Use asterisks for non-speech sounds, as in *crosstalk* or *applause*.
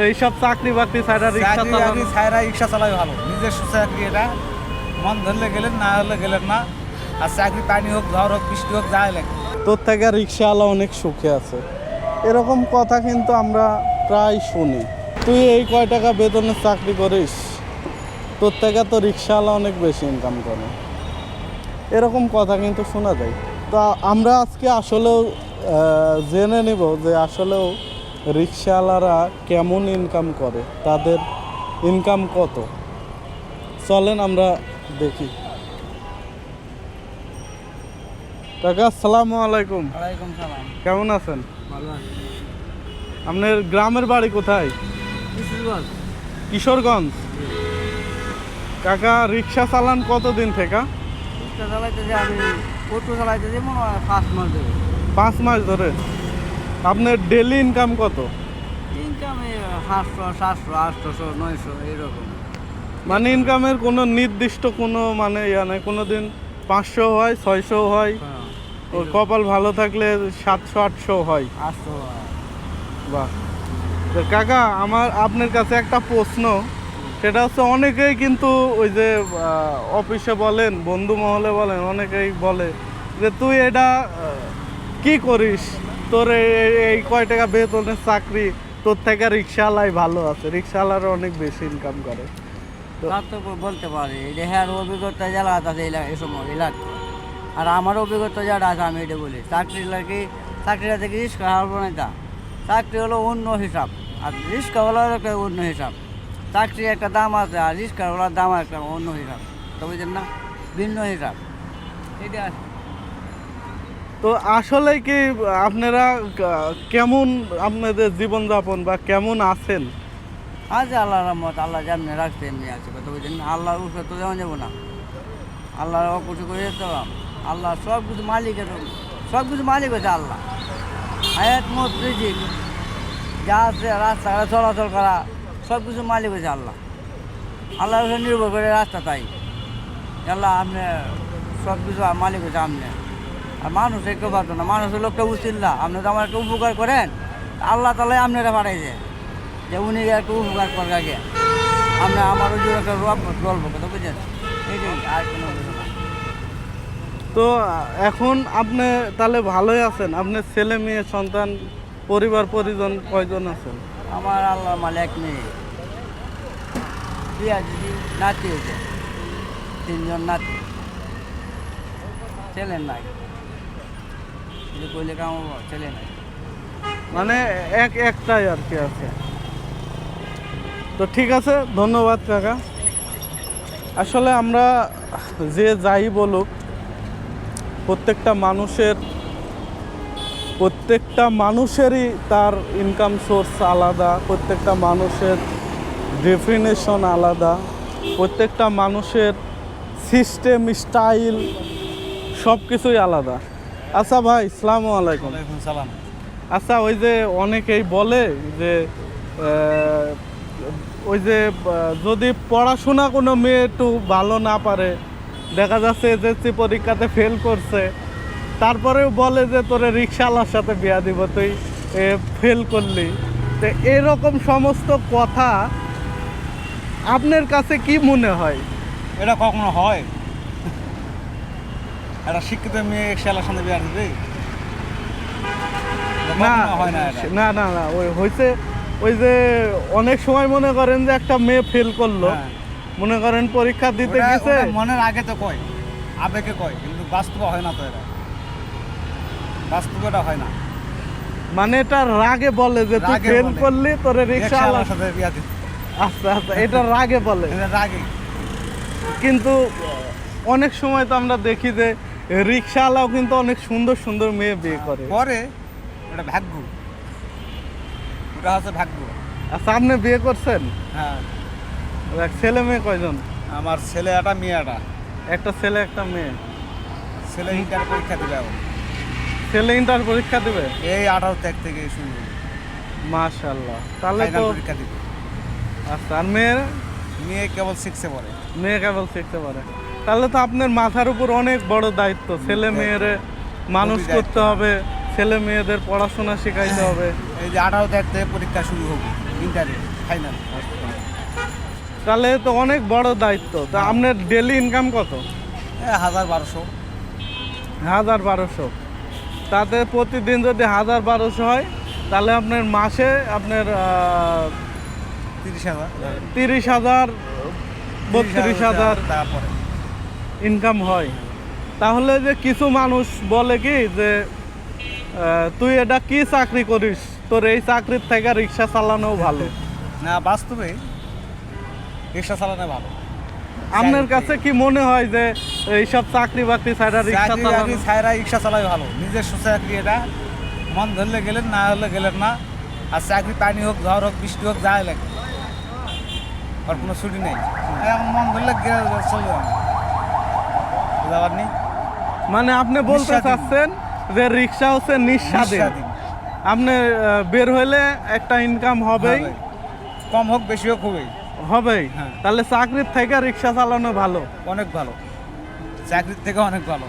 এইসব চাকরি বাকরি ছাড়া রিক্সা চালানো। বাকরি রিক্সা চালাই ভালো। নিজস্ব চাকরি এটা। মন ধরলে গেলেন না হলে গেলেন না। আর চাকরি পানি হোক ঝড় হোক বৃষ্টি হোক যাই লাগে তোর থেকে রিক্সাওয়ালা অনেক সুখে আছে। এরকম কথা কিন্তু আমরা প্রায় শুনি। তুই এই কয় টাকা বেতনের চাকরি করিস? তোর থেকে তো রিক্সাওয়ালা অনেক বেশি ইনকাম করে। এরকম কথা কিন্তু শোনা যায়। তো আমরা আজকে আসলেও জেনে নিব যে আসলেও রিক্সাওয়ালারা কেমন ইনকাম করে? তাদের ইনকাম কত? চলেন আমরা দেখি। কাকা আসসালামু আলাইকুম। কেমন আছেন? আপনার গ্রামের বাড়ি কোথায়? কিশোরগঞ্জ। কাকা রিক্সা চালান কতদিন থেকে? রিক্সা চালাইতেছি আমি অটো চালাইতেছি মনে হয় পাঁচ মাস দেবে পাঁচ মাস ধরে? আপনার ডেলি ইনকাম কত? ইনকাম সাতশো সাতশো আটশোশো নয়শো এইরকম। মানে ইনকামের কোনো নির্দিষ্ট কোনো মানে ইয়া নেই কোনো দিন পাঁচশো হয় ছয়শো হয় ও কপাল ভালো থাকলে সাতশো আটশো হয়। আটশো বাহ। তো কাকা আমার আপনার কাছে একটা প্রশ্ন সেটা হচ্ছে অনেকেই কিন্তু ওই যে অফিসে বলেন বন্ধু মহলে বলেন অনেকেই বলে যে তুই এটা কি করিস? তোর এই- কয় টাকা বেতনের চাকরি? তোর থেকে রিক্সাওয়ালাই ভালো আছে। রিক্সাওয়ালারও অনেক বেশি ইনকাম করে। তো- বলতে পারি। এটা হ্যাঁ অভিজ্ঞতা যারা আছে সময় এলাকা। আর আমার অভিজ্ঞতা যারা আছে, আমি এটা বলি চাকরি লাগে চাকরিটা থেকে রিক্সা হারবো না তা চাকরি হলো অন্য হিসাব। আর রিস্কা হলো একটা অন্য হিসাব। চাকরি একটা দাম আছে, আর রিক্সা হলো দাম একটা অন্য হিসাব। তো বুঝলেন না? ভিন্ন হিসাব। এটা আছে। তো আসলে কি আপনারা কেমন আপনাদের জীবনযাপন বা কেমন আছেন? আছে আল্লাহ রহমত, আল্লাহ যেমনি রাখতে এমনি আছে কথা বুঝলেন না, আল্লাহর উপরে তো যেমন যাব না। আল্লাহর অকুশি করে যেতে। আল্লাহ সব কিছু মালিকের সব কিছু মালিক হচ্ছে আল্লাহ। হায়াত, মত যা আছে রাস্তাঘাটে চলাচল করা সব কিছু মালিক হচ্ছে আল্লাহ। আল্লাহর উপরে নির্ভর করে রাস্তা তাই। আল্লাহ আপনি সব কিছু মালিক হচ্ছে আপনি। আর মানুষ একটু পারতো না মানুষের লোকটা উচিত না। আপনি তো আমার একটা উপকার করেন আল্লাহ তালাই আপনারা পাঠাইছে যে উনি একটু উপকার করে আগে। আপনি আমার ওই একটা রব গল্প কথা বুঝছেন এইটাই আর কোনো তো এখন আপনি তাহলে ভালোই আছেন? আপনার ছেলে মেয়ে সন্তান পরিবার পরিজন কয়জন আছেন? আমার আল্লাহ মালে এক মেয়ে। বিয়া দিদি নাতি হয়েছে। তিনজন নাতি। ছেলে নাই। মানে এক একটাই আর কি আছে। তো ঠিক আছে, ধন্যবাদ কাকা। আসলে আমরা যে যাই বলুক, প্রত্যেকটা মানুষের, প্রত্যেকটা মানুষেরই তার ইনকাম সোর্স আলাদা, প্রত্যেকটা মানুষের ডেফিনেশন আলাদা, প্রত্যেকটা মানুষের সিস্টেম স্টাইল সব কিছুই আলাদা। আচ্ছা ভাই সালামু আলাইকুম। সালাম। আচ্ছা ওই যে অনেকেই বলে যে ওই যে যদি পড়াশোনা কোনো মেয়ে একটু ভালো না পারে দেখা যাচ্ছে এসএসসি পরীক্ষাতে ফেল করছে তারপরেও বলে যে তোরে রিক্সাওয়ালার সাথে বিয়া দিব তুই ফেল করলি। তো এরকম সমস্ত কথা আপনার কাছে কি মনে হয়? এটা কখনো হয়? একটা শিক্ষিত মেয়ে শেলার সঙ্গে বিয়ার দিবে না হয় না না না না ওই হয়েছে ওই যে অনেক সময় মনে করেন যে একটা মেয়ে ফেল করল হ্যাঁ। মনে করেন পরীক্ষা দিতে গেছে। মনের আগে তো কয় আবেগে কয় কিন্তু বাস্তবে হয় না তো এটা। বাস্তবে এটা হয় না। মানে এটা রাগে বলে যে তুই ফেল। করলি তোরে রিক্সা রিক্সাওয়ালার সাথে বিয়া দিবে আচ্ছা আচ্ছা এটা রাগে বলে। এটা রাগে। কিন্তু অনেক সময় তো আমরা দেখি যে রিক্সাওয়ালাও কিন্তু অনেক সুন্দর সুন্দর মেয়ে বিয়ে করে। পরে এটা ভাগ্য। ওটা হচ্ছে ভাগ্য। আচ্ছা আপনি বিয়ে করছেন? হ্যাঁ। ছেলে মেয়ে কয়জন? আমার ছেলে একটা মেয়ে একটা। একটা ছেলে একটা মেয়ে। ছেলে ইন্টার পরীক্ষা দিবে ছেলে ইন্টার পরীক্ষা দিবে? এই আঠারো তারিখ থেকে শুরু। মাশাল্লাহ তাহলে তো পরীক্ষা দিবে। আচ্ছা আর মেয়ের? মেয়ে কেবল শিখছে পরে মেয়ে কেবল শিখতে পারে তাহলে তো আপনার মাথার উপর অনেক বড় দায়িত্ব। ছেলে মেয়ের মানুষ করতে হবে ছেলে মেয়েদের পড়াশোনা শেখাইতে হবে। এই যে আঠারো তারিখ থেকে পরীক্ষা শুরু হবে ইন্টারে ফাইনাল। তাহলে তো অনেক বড় দায়িত্ব। তা আপনার ডেলি ইনকাম কত? হাজার বারোশো। হাজার বারোশো। তাতে প্রতিদিন যদি হাজার বারোশো হয় তাহলে আপনার মাসে আপনার তিরিশ হাজার তিরিশ হাজার বত্রিশ হাজার। তারপরে। ইনকাম হয়। তাহলে যে কিছু মানুষ বলে কি যে তুই এটা কি চাকরি করিস? তোর এই চাকরির থেকে রিক্সা চালানো ভালো। *laughs* না বাস্তবে রিক্সা চালানো ভালো। আপনার কাছে কি মনে হয় যে এইসব চাকরি বাকরি ছাড়া রিক্সা চালানো ছায়রা রিক্সা চালাই ভালো। নিজস্ব চাকরি এটা মন ধরলে গেলেন না হলে গেলেন না। আর চাকরি পানি হোক ঝড় হোক বৃষ্টি হোক যাই লাগে। আর কোনো ছুটি নেই। এখন মন ধরলে গেলে চলে নেই। মানে আপনি বলতে চাচ্ছেন যে রিক্সা হচ্ছে নিঃস্বাধীন। আপনি বের হলে একটা ইনকাম হবেই। হবে। কম হোক বেশি হোক হবেই। হবেই। হ্যাঁ। তাহলে চাকরির থেকে রিক্সা চালানো ভালো। অনেক ভালো। চাকরির থেকে অনেক ভালো।